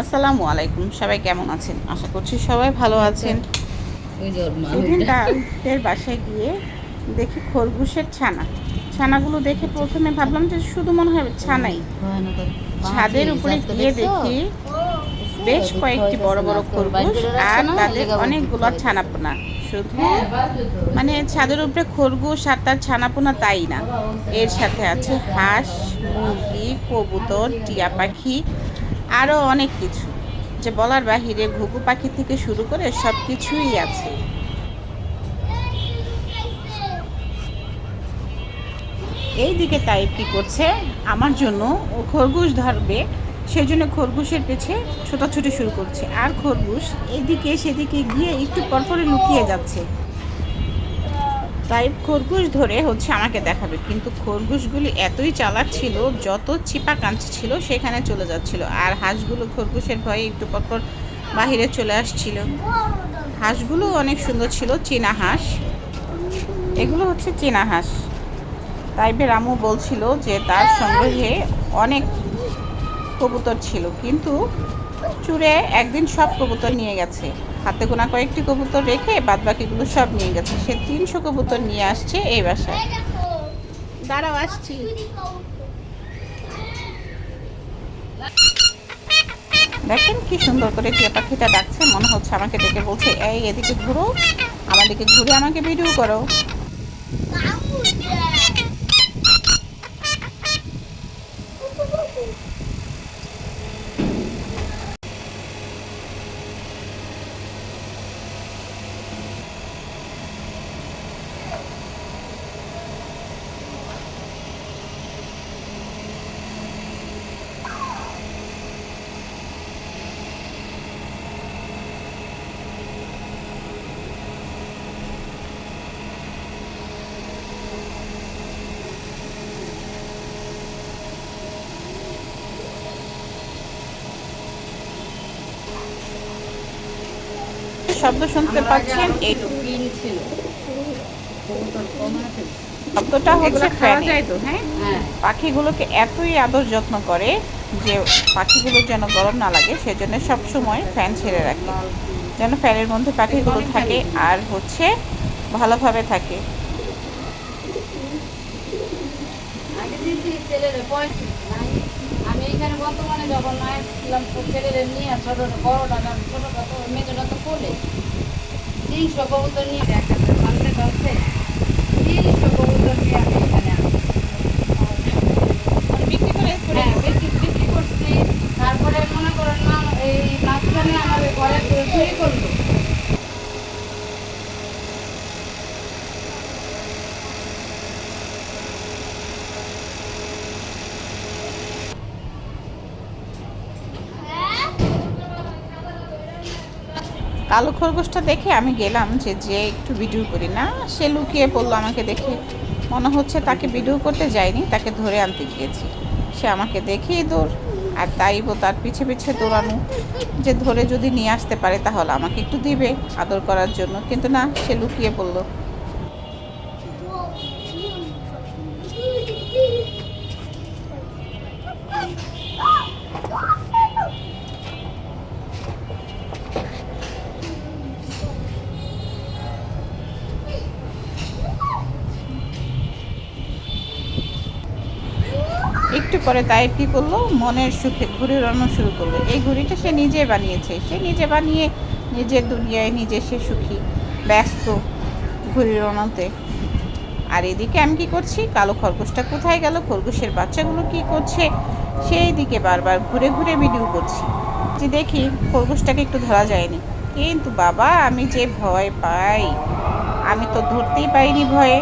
আসসালামু আলাইকুম। সবাই কেমন আছেন? আশা করছি সবাই ভালো আছেন। সেদিন তাদের বাসায় গিয়ে দেখি খরগোশের ছানা। ছানাগুলো দেখে প্রথমে ভাবলাম যে শুধু মনে হয় ছানাই। ছাদের উপরে গিয়ে দেখি বেশ কয়েকটি বড় বড় খরগোশ আর তাদের অনেকগুলো। ছানাপোনা। শুধু হ্যাঁ। মানে ছাদের উপরে খরগোশ আর তার ছানাপোনা তাই না। এর সাথে আছে হাঁস মুরগি কবুতর টিয়া পাখি আরও অনেক কিছু। যে বলার বাহিরে ঘুঘু পাখি থেকে শুরু করে সব কিছুই আছে। এই দিকে তাই কি করছে? আমার জন্য ও খরগোশ ধরবে সেই জন্য খরগোশের পেছে ছোটাছুটি শুরু করছে। আর খরগোশ এদিকে সেদিকে গিয়ে একটু পরপরে লুকিয়ে যাচ্ছে। তাই খরগোশ ধরে হচ্ছে আমাকে দেখাবে। কিন্তু খরগোশগুলি এতই চালাক ছিল, যত চিপা কাঞ্চ ছিল, সেখানে চলে যাচ্ছিল। আর হাঁসগুলো খরগোশের ভয়ে একটু পরপর বাহিরে চলে আসছিল। হাঁসগুলো অনেক সুন্দর ছিল, চীনা হাঁস। এগুলো হচ্ছে চীনা হাঁস। তাইবে রামু বলছিল যে তার সংগ্রহে অনেক কবুতর ছিল। কিন্তু চুরে একদিন সব কবুতর নিয়ে গেছে। হাতে গোনা কয়েকটি কবুতর রেখে বাদ বাকিগুলো সব নিয়ে গেছে। সে তিনশো কবুতর নিয়ে আসছে এই বাসায়। দাঁড়াও, আসছি। দেখেন কি সুন্দর করে টিয়া পাখিটা ডাকছে, মনে হচ্ছে আমাকে ডেকে বলছে, এই, এদিকে ঘুরো। আমার দিকে ঘুরে আমাকে ভিডিও করো। শব্দ শুনতে পাচ্ছেন এই। শব্দটা হচ্ছে হ্যাঁ? হ্যাঁ। পাখিগুলোকে এতই আদর যত্ন করে যে পাখিগুলো যেন গরম না লাগে সেজন্য সবসময় ফ্যান ছেড়ে রাখে। যেন ফ্যানের মধ্যে পাখিগুলো থাকে আর হচ্ছে ভালোভাবে থাকে। এইখানে বর্তমানে যখন মায়ের ছেলেরে নিয়ে ছোট বড়টা ছোটটা তো, মেয়েটা তো কোলে। তিনশো কবুতর নিয়ে একটা সামনে ধরছে তিনশো কবুতর নিয়ে আমি এখানে আসি। বিক্রি করে হ্যাঁ বিক্রি বিক্রি করছি তারপরে মনে করেন না এই মাঝখানে আমাদের ঘরে কেউ চুরি করল কালো খরগোশটা দেখে আমি গেলাম যে যে একটু ভিডিও করি না, সে লুকিয়ে পড়ল আমাকে দেখে। মনে হচ্ছে তাকে ভিডিও করতে যায়নি, তাকে ধরে আনতে গিয়েছি। সে আমাকে দেখেই দৌড়, আর তাইবো তার পিছে পিছে দৌড়ানো। যে ধরে যদি নিয়ে আসতে পারে তাহলে আমাকে একটু দিবে আদর করার জন্য। কিন্তু না, সে লুকিয়ে পড়ল। একটু পরে তাই কি করল? মনের সুখে ঘুরে উড়ানো শুরু করল। এই ঘুড়িটা সে নিজে বানিয়েছে। সে নিজে বানিয়ে নিজের দুনিয়ায় নিজে সে সুখী, ব্যস্ত ঘুরে উড়ানোতে আর এদিকে আমি কি করছি? কালো খরগোশটা কোথায় গেল? খরগোশের বাচ্চাগুলো কি করছে? সেই দিকে বারবার ঘুরে ঘুরে ভিডিও করছি। যে দেখি খরগোশটাকে একটু ধরা যায়নি। কিন্তু বাবা, আমি যে ভয় পাই, আমি তো ধরতেই পাইনি ভয়ে।